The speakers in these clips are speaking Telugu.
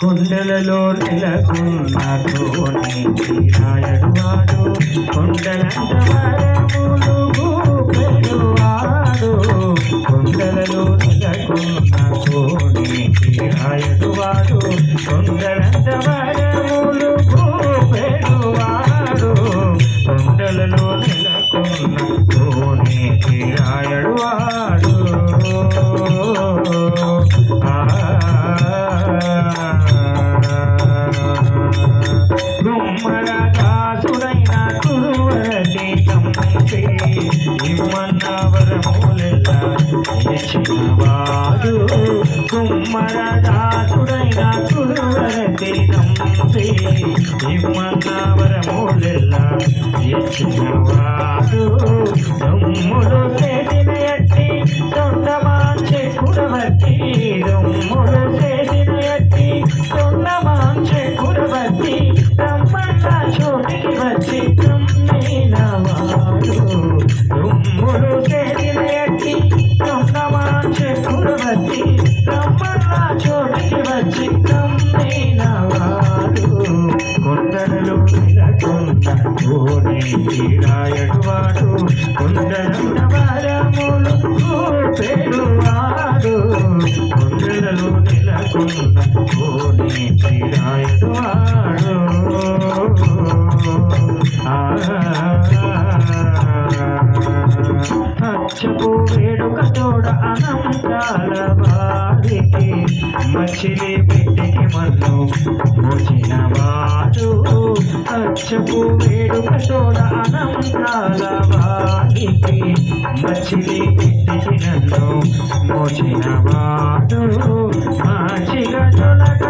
కొండలలో నెలకొన్న కోని నాయడు వాడు కొండలంత వరములు గూపెడువాడు కొండలలో నెలకొన్న కోని నాయడు వాడు. కొండలంత వరములు గుమ్మరదాసుడైన కురువరటి తంపి దమ్ములు చేసిన ఎట్టి సొంతమాంచె కురవట్టి దమ్ములు చేసిన ఎట్టి చోటికి వచ్చి కమ్మినవాడు రాయడువాడు కొండలంత వరములు పేరువాడు. కొండలలో నిలకొండ ఓడి రాయడువాడు అచ్చపు వేడుక తోడ అనంతాల వారికి మచిలి పెట్టికి మన్ను మోచిన వాడు అచ్చపు వేడుక తోడ అనంతాల వారికి మచిలి పెట్టికి నన్ను. మోచిన వాడు మాచిగా తొలక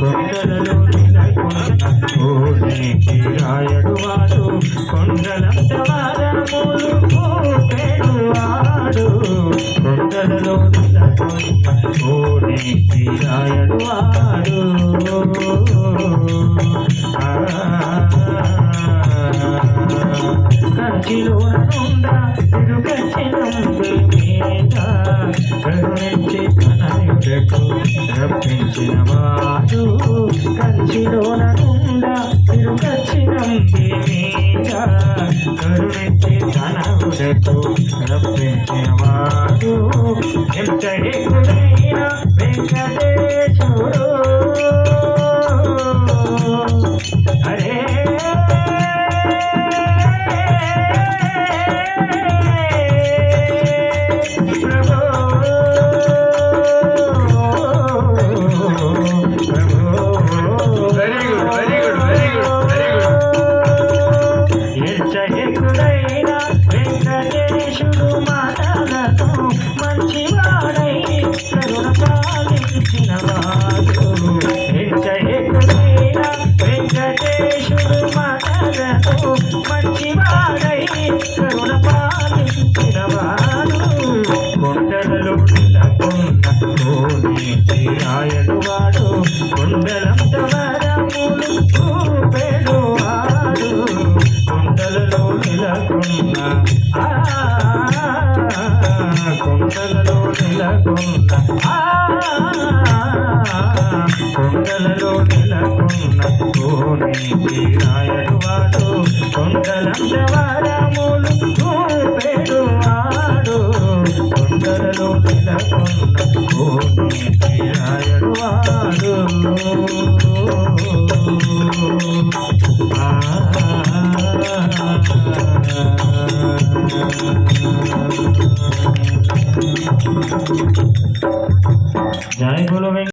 కొండలలో నిలకొన్న ఓడికి రాయడు వాడు కొండలంత వారములు కూపెడు వాడు కొండలలో నిలకొన్న ఓడికి రాయడు వాడు కంచిలో నుండా తిరుగచ్చినందు ಕರುಣೆಂತೆ ಕನವುದತು ರಪ್ಪೆಂತೆ ಮಾಡು ಎಂತಡೆ ಕುಲೇ మంచివాడై కరుణ పాలించిన వాడు. వెంకటేశుడు మాటలతో మంచివాడై కరుణ పాలించిన వాడు కొండలలో రాయడు వాడు కొండలంత వరములు నెలకొన్న ఆ, కొండలలో నెలకొన్న కొండలలో నెలకొన్న కోడి రాయడు వాడు కొండలంత వరములు చూపెడు వాడు. కొండలలో నెలకొన్న కోడి రాయడు వాడు. జై